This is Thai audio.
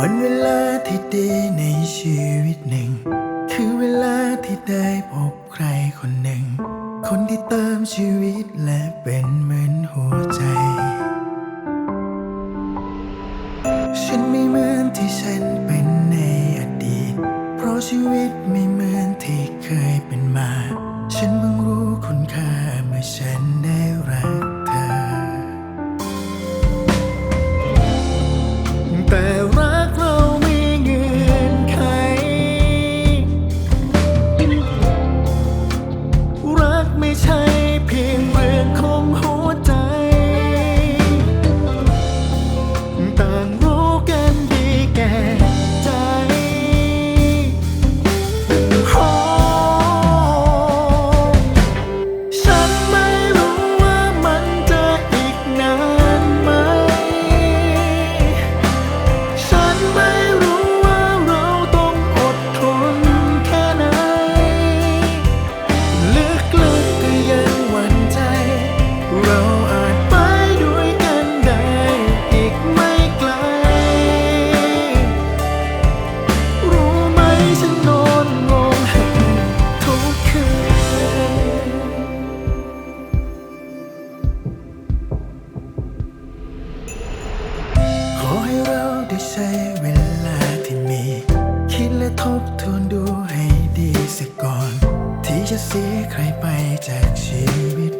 วันเวลาที่ดีในชีวิตหนึ่ง คือเวลาที่ได้พบใครคนหนึ่ง คนที่เติมชีวิตและเป็นเหมือนหัวใจ ฉันไม่เหมือนที่ฉันเป็นในอดีต เพราะชีวิตไม่เหมือนที่เคยเป็นมา ฉันเพิ่งรู้คุณค่าเมื่อฉันได้รัก ทบทวนดูให้ดีสักก่อน ที่จะเสียใครไปจากชีวิต